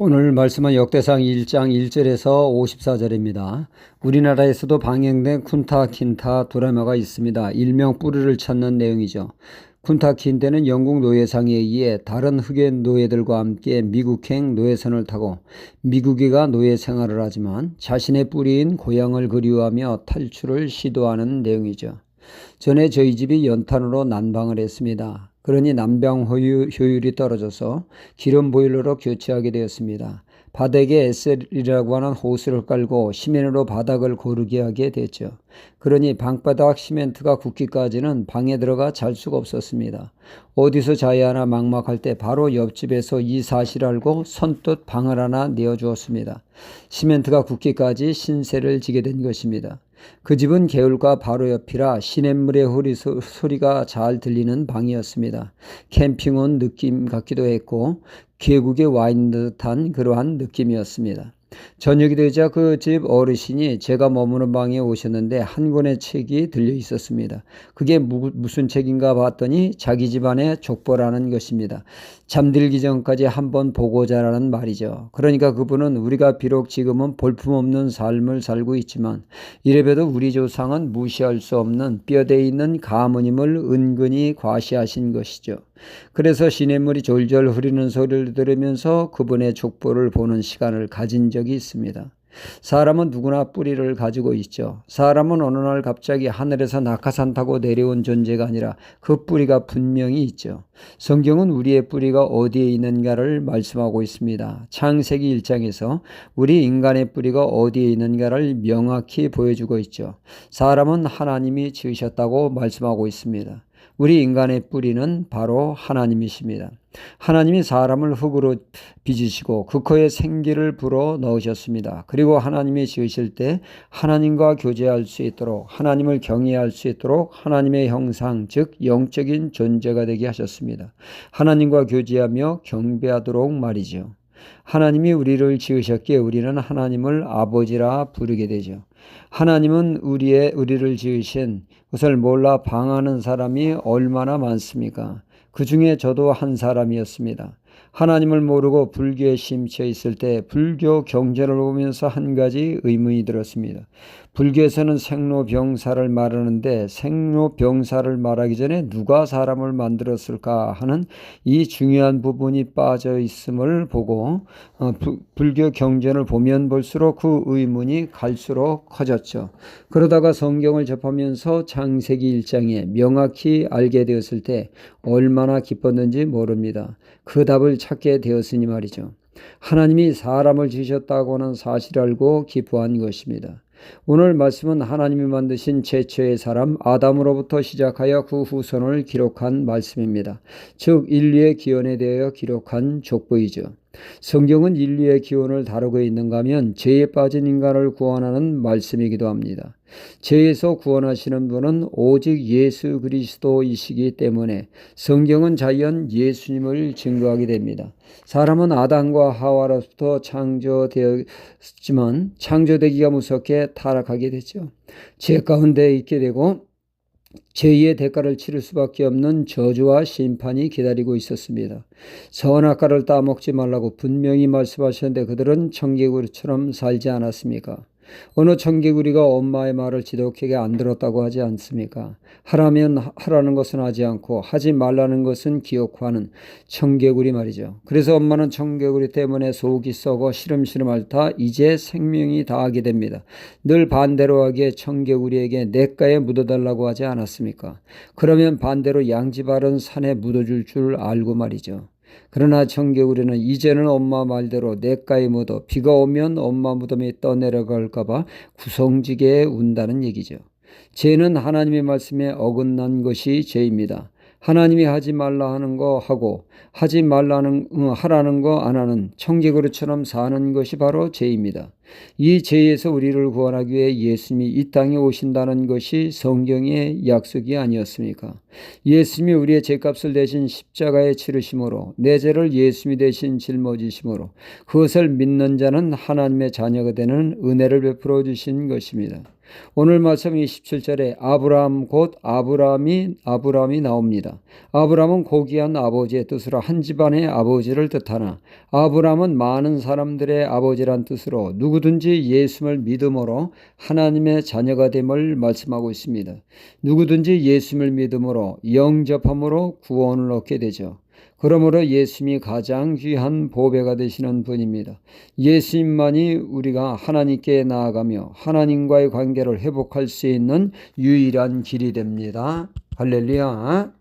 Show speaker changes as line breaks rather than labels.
오늘 말씀은 역대상 1장 1절에서 54절입니다. 우리나라에서도 방영된 쿤타 킨타 드라마가 있습니다. 일명 뿌리를 찾는 내용이죠. 쿤타 킨테는 영국 노예상에 의해 다른 흑인 노예들과 함께 미국행 노예선을 타고 미국이가 노예 생활을 하지만 자신의 뿌리인 고향을 그리워하며 탈출을 시도하는 내용이죠. 전에 저희 집이 연탄으로 난방을 했습니다. 그러니 난방 효율이 떨어져서 기름 보일러로 교체하게 되었습니다. 바닥에 에셀이라고 하는 호스를 깔고 시멘으로 바닥을 고르게 하게 됐죠. 그러니 방바닥 시멘트가 굳기까지는 방에 들어가 잘 수가 없었습니다. 어디서 자야 하나 막막할 때 바로 옆집에서 이 사실 알고 선뜻 방을 하나 내어주었습니다. 시멘트가 굳기까지 신세를 지게 된 것입니다. 그 집은 개울과 바로 옆이라 시냇물의 호리 소리가 잘 들리는 방이었습니다. 캠핑 온 느낌 같기도 했고 계곡에 와 있는 듯한 그러한 느낌이었습니다. 저녁이 되자 그 집 어르신이 제가 머무는 방에 오셨는데 한 권의 책이 들려 있었습니다. 그게 무, 무슨 책인가 봤더니 자기 집안의 족보라는 것입니다. 잠들기 전까지 한번 보고 자라는 말이죠. 그러니까 그분은 우리가 비록 지금은 볼품없는 삶을 살고 있지만 이래봬도 우리 조상은 무시할 수 없는 뼈대 있는 가문임을 은근히 과시하신 것이죠. 그래서 시냇물이 졸졸 흐르는 소리를 들으면서 그분의 족보를 보는 시간을 가진 적이 있습니다. 사람은 누구나 뿌리를 가지고 있죠. 사람은 어느 날 갑자기 하늘에서 낙하산 타고 내려온 존재가 아니라 그 뿌리가 분명히 있죠. 성경은 우리의 뿌리가 어디에 있는가를 말씀하고 있습니다. 창세기 1장에서 우리 인간의 뿌리가 어디에 있는가를 명확히 보여주고 있죠. 사람은 하나님이 지으셨다고 말씀하고 있습니다. 우리 인간의 뿌리는 바로 하나님이십니다. 하나님이 사람을 흙으로 빚으시고 그 코에 생기를 불어 넣으셨습니다. 그리고 하나님이 지으실 때 하나님과 교제할 수 있도록 하나님을 경외할 수 있도록 하나님의 형상 즉 영적인 존재가 되게 하셨습니다. 하나님과 교제하며 경배하도록 말이죠. 하나님이 우리를 지으셨기에 우리는 하나님을 아버지라 부르게 되죠. 하나님은 우리의 우리를 지으신 그것을 몰라 방하는 사람이 얼마나 많습니까? 그 중에 저도 한 사람이었습니다. 하나님을 모르고 불교에 심취해 있을 때 불교 경전을 보면서 한 가지 의문이 들었습니다. 불교에서는 생로병사를 말하는데 생로병사를 말하기 전에 누가 사람을 만들었을까 하는 이 중요한 부분이 빠져 있음을 보고 어, 부, 불교 경전을 보면 볼수록 그 의문이 갈수록 커졌죠. 그러다가 성경을 접하면서 창세기 1장에 명확히 알게 되었을 때 얼마나 기뻤는지 모릅니다. 그 답을 찾게 되었으니 말이죠. 하나님이 사람을 지으셨다고 하는 사실을 알고 기뻐한 것입니다. 오늘 말씀은 하나님이 만드신 최초의 사람 아담으로부터 시작하여 그 후손을 기록한 말씀입니다. 즉 인류의 기원에 대하여 기록한 족보이죠. 성경은 인류의 기원을 다루고 있는가 하면 죄에 빠진 인간을 구원하는 말씀이기도 합니다. 죄에서 구원하시는 분은 오직 예수 그리스도이시기 때문에 성경은 자연 예수님을 증거하게 됩니다. 사람은 아담과 하와로부터 창조되었지만 창조되기가 무섭게 타락하게 되죠. 죄 가운데 있게 되고 죄의 대가를 치를 수밖에 없는 저주와 심판이 기다리고 있었습니다. 선악과를 따먹지 말라고 분명히 말씀하셨는데 그들은 청개구리처럼 살지 않았습니까? 어느 청개구리가 엄마의 말을 지독하게 안 들었다고 하지 않습니까? 하라면 하라는 것은 하지 않고 하지 말라는 것은 기억하는 청개구리 말이죠. 그래서 엄마는 청개구리 때문에 속이 썩어 시름시름 앓다 이제 생명이 다하게 됩니다. 늘 반대로 하기에 청개구리에게 냇가에 묻어달라고 하지 않았습니까? 그러면 반대로 양지 바른 산에 묻어줄 줄 알고 말이죠. 그러나 청개구리는 이제는 엄마 말대로 내가에 묻어 비가 오면 엄마 무덤에 떠내려갈까봐 구성지게 운다는 얘기죠. 죄는 하나님의 말씀에 어긋난 것이 죄입니다. 하나님이 하지 말라 하는 거 하고 하지 말라는 어, 하라는 거 안 하는 청개구리처럼 사는 것이 바로 죄입니다. 이 죄에서 우리를 구원하기 위해 예수님이 이 땅에 오신다는 것이 성경의 약속이 아니었습니까? 예수님이 우리의 죄값을 대신 십자가에 치르심으로 내 죄를 예수님이 대신 짊어지심으로 그것을 믿는 자는 하나님의 자녀가 되는 은혜를 베풀어 주신 것입니다. 오늘 말씀 27절에 아브라함 곧 아브라함이 아브라함이 나옵니다. 아브라함은 고귀한 아버지의 뜻으로 한 집안의 아버지를 뜻하나 아브라함은 많은 사람들의 아버지란 뜻으로 누구든지 예수를 믿음으로 하나님의 자녀가 됨을 말씀하고 있습니다. 누구든지 예수를 믿음으로 영접함으로 구원을 얻게 되죠. 그러므로 예수님이 가장 귀한 보배가 되시는 분입니다. 예수님만이 우리가 하나님께 나아가며 하나님과의 관계를 회복할 수 있는 유일한 길이 됩니다. 할렐루야.